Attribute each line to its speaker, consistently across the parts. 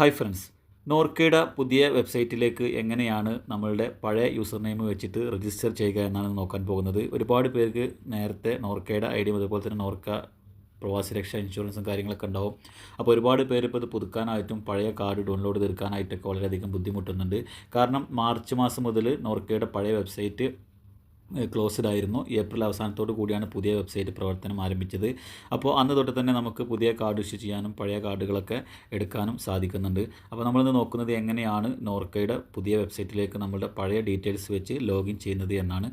Speaker 1: Hi friends നോർക്കയുടെ പുതിയ വെബ്സൈറ്റിലേക്ക് എങ്ങനെയാണ് നമ്മളുടെ പഴയ യൂസർ നെയിം വെച്ചിട്ട് രജിസ്റ്റർ ചെയ്യുക എന്നാണ് നോക്കാൻ പോകുന്നത്. ഒരുപാട് പേർക്ക് നേരത്തെ നോർക്കയുടെ ഐ ഡിയും അതുപോലെ തന്നെ നോർക്ക പ്രവാസി രക്ഷ ഇൻഷുറൻസും കാര്യങ്ങളൊക്കെ ഉണ്ടാവും. അപ്പോൾ ഒരുപാട് പേര് ഇപ്പോൾ ഇത് പുതുക്കാനായിട്ടും പഴയ കാർഡ് ഡൗൺലോഡ് തീർക്കാനായിട്ടൊക്കെ വളരെയധികം ബുദ്ധിമുട്ടുന്നുണ്ട്. കാരണം മാർച്ച് മാസം മുതൽ നോർക്കയുടെ പഴയ വെബ്സൈറ്റ് ക്ലോസ്ഡ് ആയിരുന്നു. ഏപ്രിൽ അവസാനത്തോടു കൂടിയാണ് പുതിയ വെബ്സൈറ്റ് പ്രവർത്തനം ആരംഭിച്ചത്. അപ്പോൾ അന്ന് തൊട്ട് തന്നെ നമുക്ക് പുതിയ കാർഡ് ഇഷ്യൂ ചെയ്യാനും പഴയ കാർഡുകളൊക്കെ എടുക്കാനും സാധിക്കുന്നുണ്ട്. അപ്പോൾ നമ്മളിന്ന് നോക്കുന്നത് എങ്ങനെയാണ് നോർക്കയുടെ പുതിയ വെബ്സൈറ്റിലേക്ക് നമ്മളുടെ പഴയ ഡീറ്റെയിൽസ് വെച്ച് ലോഗിൻ ചെയ്യുന്നത് എന്നാണ്.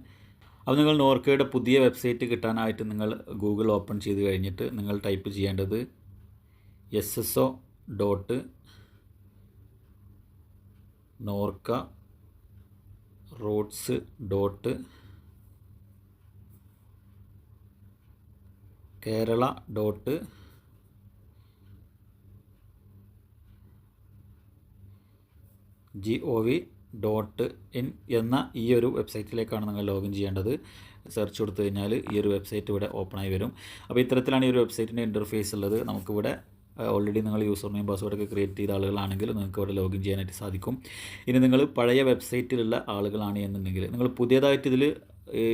Speaker 1: അപ്പോൾ നിങ്ങൾ നോർക്കയുടെ പുതിയ വെബ്സൈറ്റ് കിട്ടാനായിട്ട് നിങ്ങൾ ഗൂഗിൾ ഓപ്പൺ ചെയ്ത് കഴിഞ്ഞിട്ട് നിങ്ങൾ ടൈപ്പ് ചെയ്യേണ്ടത് S S O dot Norka roots dot Kerala dot G O V dot in എന്ന ഈ ഒരു വെബ്സൈറ്റിലേക്കാണ് നിങ്ങൾ ലോഗിൻ ചെയ്യേണ്ടത്. സെർച്ച് കൊടുത്തു കഴിഞ്ഞാൽ ഈ ഒരു വെബ്സൈറ്റ് ഇവിടെ ഓപ്പണായി വരും. അപ്പോൾ ഇത്തരത്തിലാണ് ഈ ഒരു വെബ്സൈറ്റിന്റെ ഇന്റർഫേസ് ഉള്ളത്. നമുക്കിവിടെ ഓൾറെഡി നിങ്ങൾ യൂസർ നെയിം പാസ്വേഡൊക്കെ ക്രിയേറ്റ് ചെയ്ത ആളുകളാണെങ്കിൽ നിങ്ങൾക്ക് ഇവിടെ ലോഗിൻ ചെയ്യാനായിട്ട് സാധിക്കും. ഇനി നിങ്ങൾ പഴയ വെബ്സൈറ്റിലുള്ള ആളുകളാണ് എന്നുണ്ടെങ്കിൽ നിങ്ങൾ പുതിയതായിട്ട് ഇതിൽ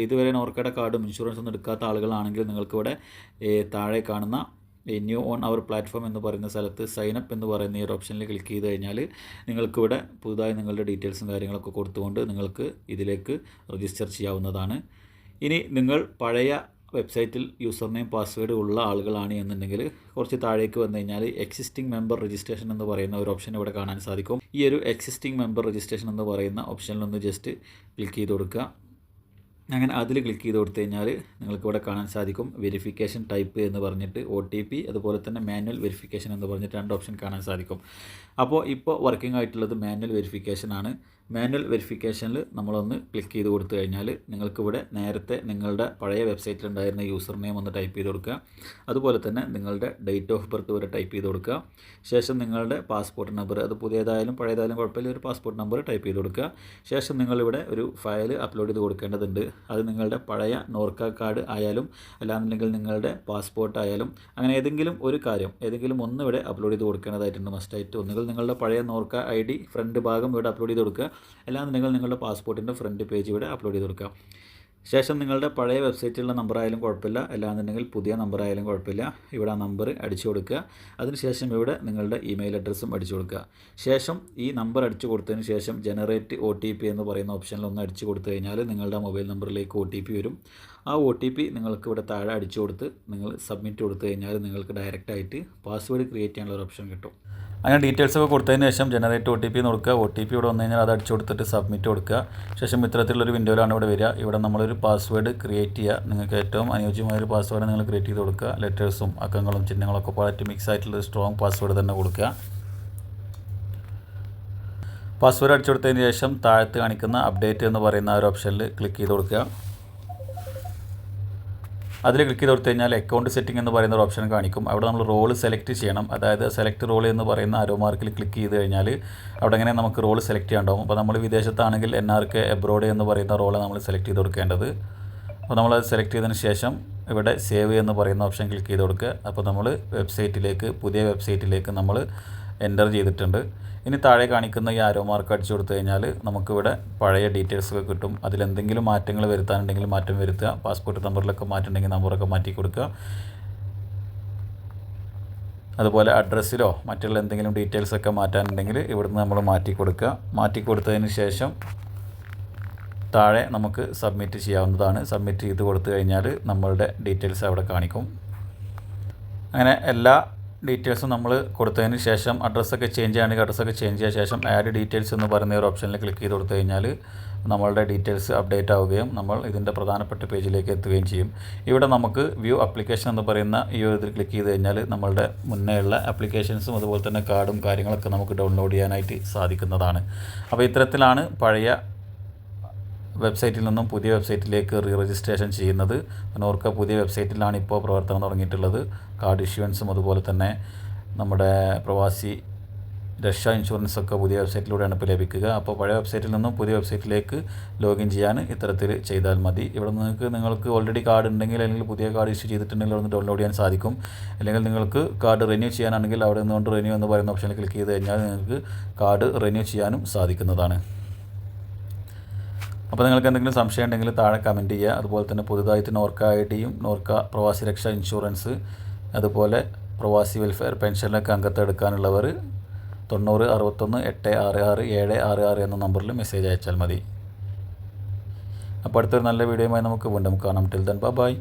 Speaker 1: ഇതുവരെ നോർക്കയുടെ കാർഡും ഇൻഷുറൻസ് ഒന്നും എടുക്കാത്ത ആളുകളാണെങ്കിൽ നിങ്ങൾക്കിവിടെ താഴെ കാണുന്ന ന്യൂ ഓൺ അവർ പ്ലാറ്റ്ഫോം എന്ന് പറയുന്ന സ്ഥലത്ത് സൈൻ അപ്പ് എന്ന് പറയുന്ന ഈ ഒരു ഓപ്ഷനിൽ ക്ലിക്ക് ചെയ്ത് കഴിഞ്ഞാൽ നിങ്ങൾക്കിവിടെ പുതുതായി നിങ്ങളുടെ ഡീറ്റെയിൽസും കാര്യങ്ങളൊക്കെ കൊടുത്തുകൊണ്ട് നിങ്ങൾക്ക് ഇതിലേക്ക് രജിസ്റ്റർ ചെയ്യാവുന്നതാണ്. ഇനി നിങ്ങൾ പഴയ വെബ്സൈറ്റിൽ യൂസർ നെയിം പാസ്വേഡ് ഉള്ള ആളുകളാണ് എന്നുണ്ടെങ്കിൽ കുറച്ച് താഴേക്ക് വന്നു കഴിഞ്ഞാൽ എക്സിസ്റ്റിംഗ് മെമ്പർ രജിസ്ട്രേഷൻ എന്ന് പറയുന്ന ഒരു ഓപ്ഷൻ ഇവിടെ കാണാൻ സാധിക്കും. ഈ ഒരു എക്സിസ്റ്റിംഗ് മെമ്പർ രജിസ്ട്രേഷൻ എന്ന് പറയുന്ന ഓപ്ഷനിലൊന്ന് ജസ്റ്റ് ക്ലിക്ക് ചെയ്ത് കൊടുക്കുക. അങ്ങനെ അതിൽ ക്ലിക്ക് ചെയ്ത് കൊടുത്തു കഴിഞ്ഞാൽ നിങ്ങൾക്ക് ഇവിടെ കാണാൻ സാധിക്കും വെരിഫിക്കേഷൻ ടൈപ്പ് എന്ന് പറഞ്ഞിട്ട് ഒ ടി പി അതുപോലെ തന്നെ മാനുവൽ വെരിഫിക്കേഷൻ എന്ന് പറഞ്ഞിട്ട് രണ്ട് ഓപ്ഷൻ കാണാൻ സാധിക്കും. അപ്പോൾ ഇപ്പോൾ വർക്കിംഗ് ആയിട്ടുള്ളത് മാനുവൽ വെരിഫിക്കേഷൻ ആണ്. മാനുവൽ വെരിഫിക്കേഷനിൽ നമ്മളൊന്ന് ക്ലിക്ക് ചെയ്ത് കൊടുത്തു കഴിഞ്ഞാൽ നിങ്ങൾക്കിവിടെ നേരത്തെ നിങ്ങളുടെ പഴയ വെബ്സൈറ്റിൽ ഉണ്ടായിരുന്ന യൂസർ നെയിം ഒന്ന് ടൈപ്പ് ചെയ്ത് കൊടുക്കുക. അതുപോലെ തന്നെ നിങ്ങളുടെ ഡേറ്റ് ഓഫ് ബർത്ത് വരെ ടൈപ്പ് ചെയ്ത് കൊടുക്കുക. ശേഷം നിങ്ങളുടെ പാസ്പോർട്ട് നമ്പർ അത് പുതിയതായാലും പഴയതായാലും കുഴപ്പമില്ല ഒരു പാസ്പോർട്ട് നമ്പർ ടൈപ്പ് ചെയ്ത് കൊടുക്കുക. ശേഷം നിങ്ങളിവിടെ ഒരു ഫയൽ അപ്ലോഡ് ചെയ്ത് കൊടുക്കേണ്ടതുണ്ട്. അത് നിങ്ങളുടെ പഴയ നോർക്ക കാർഡ് ആയാലും അല്ലാന്നുണ്ടെങ്കിൽ നിങ്ങളുടെ പാസ്പോർട്ട് ആയാലും അങ്ങനെ ഏതെങ്കിലും ഒരു കാര്യം ഏതെങ്കിലും ഒന്ന് ഇവിടെ അപ്ലോഡ് ചെയ്ത് കൊടുക്കേണ്ടതായിട്ടുണ്ട് മസ്റ്റായിട്ട് ഒന്നുകിൽ നിങ്ങളുടെ പഴയ നോർക്ക ഐ ഡി ഫ്രണ്ട് ഭാഗം ഇവിടെ അപ്ലോഡ് ചെയ്ത് കൊടുക്കുക. അല്ലാന്നുണ്ടെങ്കിൽ നിങ്ങളുടെ പാസ്പോർട്ടിന്റെ ഫ്രണ്ട് പേജ് ഇവിടെ അപ്ലോഡ് ചെയ്ത് കൊടുക്കുക. ശേഷം നിങ്ങളുടെ പഴയ വെബ്സൈറ്റിലുള്ള നമ്പർ ആയാലും കുഴപ്പമില്ല. അല്ലാന്നുണ്ടെങ്കിൽ പുതിയ നമ്പർ ആയാലും കുഴപ്പമില്ല. ഇവിടെ ആ നമ്പർ അടിച്ചു കൊടുക്കുക. അതിനുശേഷം ഇവിടെ നിങ്ങളുടെ ഇമെയിൽ അഡ്രസ്സും അടിച്ചു കൊടുക്കുക. ശേഷം ഈ നമ്പർ അടിച്ചു കൊടുത്തതിന് ശേഷം ജനറേറ്റ് ഒ ടി പി എന്ന് പറയുന്ന ഓപ്ഷനിൽ ഒന്ന് അടിച്ചു കൊടുത്തു കഴിഞ്ഞാൽ നിങ്ങളുടെ മൊബൈൽ നമ്പറിലേക്ക് ഒ ടി പി വരും. ആ ഒ ടി പി നിങ്ങൾക്ക് ഇവിടെ താഴെ അടിച്ചു കൊടുത്ത് നിങ്ങൾ സബ്മിറ്റ് കൊടുത്തു കഴിഞ്ഞാൽ നിങ്ങൾക്ക് ഡയറക്റ്റായിട്ട് പാസ്വേഡ് ക്രിയേറ്റ് ചെയ്യാനുള്ള ഒരു ഓപ്ഷൻ കിട്ടും. അങ്ങനെ ഡീറ്റെയിൽസ് ഒക്കെ കൊടുത്തതിന് ശേഷം ജനറേറ്റ് ഒ ടി പി കൊടുക്കുക. ഒ ടി പി ഇവിടെ വന്നു കഴിഞ്ഞാൽ അത് അടിച്ചു കൊടുത്തിട്ട് സബ്മിറ്റ് കൊടുക്കുക. ശേഷം ഇത്തരത്തിലുള്ളൊരു വിൻഡോയിലാണ് ഇവിടെ വരിക. ഇവിടെ നമ്മളൊരു പാസ്വേഡ് ക്രിയേറ്റ് ചെയ്യുക. നിങ്ങൾക്ക് ഏറ്റവും അനുയോജ്യമായ ഒരു പാസ്വേഡ് നിങ്ങൾ ക്രിയേറ്റ് ചെയ്ത് കൊടുക്കുക. ലെറ്റേഴ്സും അക്കങ്ങളും ചിഹ്നങ്ങളൊക്കെ പാട്ട് മിക്സ് ആയിട്ടുള്ള സ്ട്രോങ് പാസ്വേഡ് തന്നെ കൊടുക്കുക. പാസ്വേഡ് അടിച്ചു കൊടുത്തതിന് ശേഷം താഴത്ത് കാണിക്കുന്ന അപ്ഡേറ്റ് എന്ന് പറയുന്ന ആ ഒരു ഓപ്ഷനിൽ ക്ലിക്ക് ചെയ്ത് കൊടുക്കുക. അതിൽ ക്ലിക്ക് ചെയ്ത് കൊടുത്തു കഴിഞ്ഞാൽ അക്കൗണ്ട് സെറ്റിംഗ് എന്ന് പറയുന്ന ഒരു ഓപ്ഷൻ കാണിക്കും. അവിടെ നമ്മൾ റോൾ സെലക്ട് ചെയ്യണം. അതായത് സെലക്ട് റോൾ എന്ന് പറയുന്ന ആരോ മാർക്കിൽ ക്ലിക്ക് ചെയ്ത് കഴിഞ്ഞാൽ അവിടെ എങ്ങനെ നമുക്ക് റോൾ സെലക്ട് ചെയ്യാണ്ടാവും അപ്പോൾ നമ്മൾ വിദേശത്താണെങ്കിൽ എൻ ആർ കെ എബ്രോഡ് എന്ന് പറയുന്ന റോൾ നമ്മൾ സെലക്ട് ചെയ്ത് കൊടുക്കേണ്ടത്. അപ്പോൾ നമ്മളത് സെലക്ട് ചെയ്തതിന് ശേഷം ഇവിടെ സേവ് എന്ന് പറയുന്ന ഓപ്ഷൻ ക്ലിക്ക് ചെയ്ത് കൊടുക്കുക. അപ്പോൾ നമ്മൾ വെബ്സൈറ്റിലേക്ക് പുതിയ വെബ്സൈറ്റിലേക്ക് നമ്മൾ എന്റർ ചെയ്തിട്ടുണ്ട്. ഇനി താഴെ കാണിക്കുന്ന ഈ ആരോ മാർക്ക് അടിച്ചു കൊടുത്തു കഴിഞ്ഞാൽ നമുക്കിവിടെ പഴയ ഡീറ്റെയിൽസ് ഒക്കെ കിട്ടും. അതിലെന്തെങ്കിലും മാറ്റങ്ങൾ വരുത്താനുണ്ടെങ്കിൽ മാറ്റം വരുത്തുക. പാസ്പോർട്ട് നമ്പറിലൊക്കെ മാറ്റുണ്ടെങ്കിൽ നമ്പറൊക്കെ മാറ്റി കൊടുക്കുക. അതുപോലെ അഡ്രസ്സിലോ മറ്റുള്ള എന്തെങ്കിലും ഡീറ്റെയിൽസൊക്കെ മാറ്റാനുണ്ടെങ്കിൽ ഇവിടുന്ന് നമ്മൾ മാറ്റി കൊടുക്കുക. മാറ്റി കൊടുത്തതിന് ശേഷം താഴെ നമുക്ക് സബ്മിറ്റ് ചെയ്യാവുന്നതാണ്. സബ്മിറ്റ് ചെയ്ത് കൊടുത്തു കഴിഞ്ഞാൽ നമ്മളുടെ ഡീറ്റെയിൽസ് അവിടെ കാണിക്കും. അങ്ങനെ എല്ലാ ഡീറ്റെയിൽസും നമ്മൾ കൊടുത്തതിന് ശേഷം അഡ്രസ്സൊക്കെ ചേഞ്ച് ചെയ്യുകയാണെങ്കിൽ അഡ്രസ്സൊക്കെ ചേഞ്ച് ചെയ്ത ശേഷം ആഡ് ഡീറ്റെയിൽസ് എന്ന് പറയുന്ന ഒരു ഓപ്ഷനിൽ ക്ലിക്ക് ചെയ്ത് കൊടുത്തു കഴിഞ്ഞാൽ നമ്മളുടെ ഡീറ്റെയിൽസ് അപ്ഡേറ്റ് ആവുകയും നമ്മൾ ഇതിന്റെ പ്രധാനപ്പെട്ട പേജിലേക്ക് എത്തുകയും ചെയ്യും. ഇവിടെ നമുക്ക് വ്യൂ അപ്ലിക്കേഷൻ എന്ന് പറയുന്ന ഈ ഒരു ഇതിൽ ക്ലിക്ക് ചെയ്ത് കഴിഞ്ഞാൽ നമ്മളുടെ മുന്നേയുള്ള ആപ്ലിക്കേഷൻസും അതുപോലെ തന്നെ കാർഡും കാര്യങ്ങളൊക്കെ നമുക്ക് ഡൗൺലോഡ് ചെയ്യാനായിട്ട് സാധിക്കുന്നതാണ്. അപ്പോൾ ഇത്തരത്തിലാണ് പഴയ വെബ്സൈറ്റിൽ നിന്നും പുതിയ വെബ്സൈറ്റിലേക്ക് റീ രജിസ്ട്രേഷൻ ചെയ്യുന്നത് നോർക്ക പുതിയ വെബ്സൈറ്റിലാണ് ഇപ്പോൾ പ്രവർത്തനം തുടങ്ങിയിട്ടുള്ളത്. കാർഡ് ഇഷ്യൂവൻസും അതുപോലെ തന്നെ നമ്മുടെ പ്രവാസി രക്ഷ ഇൻഷുറൻസ് ഒക്കെ പുതിയ വെബ്സൈറ്റിലൂടെയാണ് ഇപ്പോൾ ലഭിക്കുക. അപ്പോൾ പഴയ വെബ്സൈറ്റിൽ നിന്നും പുതിയ വെബ്സൈറ്റിലേക്ക് ലോഗിൻ ചെയ്യാൻ ഇത്തരത്തിൽ ചെയ്താൽ മതി. ഇവിടെ നിങ്ങൾക്ക് നിങ്ങൾക്ക് ഓൾറെഡി കാർഡ് ഉണ്ടെങ്കിൽ അല്ലെങ്കിൽ പുതിയ കാർഡ് ഇഷ്യൂ ചെയ്തിട്ടുണ്ടെങ്കിൽ അവിടെ ഡൗൺലോഡ് ചെയ്യാൻ സാധിക്കും. അല്ലെങ്കിൽ നിങ്ങൾക്ക് കാർഡ് റിന്യൂ ചെയ്യാനാണെങ്കിൽ അവിടെ നിന്നുകൊണ്ട് റിന്യൂ എന്ന് പറയുന്ന ഓപ്ഷനിൽ ക്ലിക്ക് ചെയ്ത് കഴിഞ്ഞാൽ നിങ്ങൾക്ക് കാർഡ് റിന്യൂ ചെയ്യാനും സാധിക്കുന്നതാണ്. അപ്പോൾ നിങ്ങൾക്ക് എന്തെങ്കിലും സംശയം ഉണ്ടെങ്കിൽ താഴെ കമന്റ് ചെയ്യുക. അതുപോലെ തന്നെ പുതുതായിട്ട് നോർക്ക ഐ ഡിയും നോർക്ക പ്രവാസി രക്ഷ ഇൻഷുറൻസ് അതുപോലെ പ്രവാസി വെൽഫെയർ പെൻഷനിലൊക്കെ അംഗത്തെടുക്കാനുള്ളവർ തൊണ്ണൂറ് അറുപത്തൊന്ന് എട്ട് ആറ് ആറ് ഏഴ് ആറ് ആറ് എന്ന നമ്പറിൽ മെസ്സേജ് അയച്ചാൽ മതി. അപ്പോൾ അടുത്തൊരു നല്ല വീഡിയോയുമായി നമുക്ക് വീണ്ടും കാണാം. Till then bye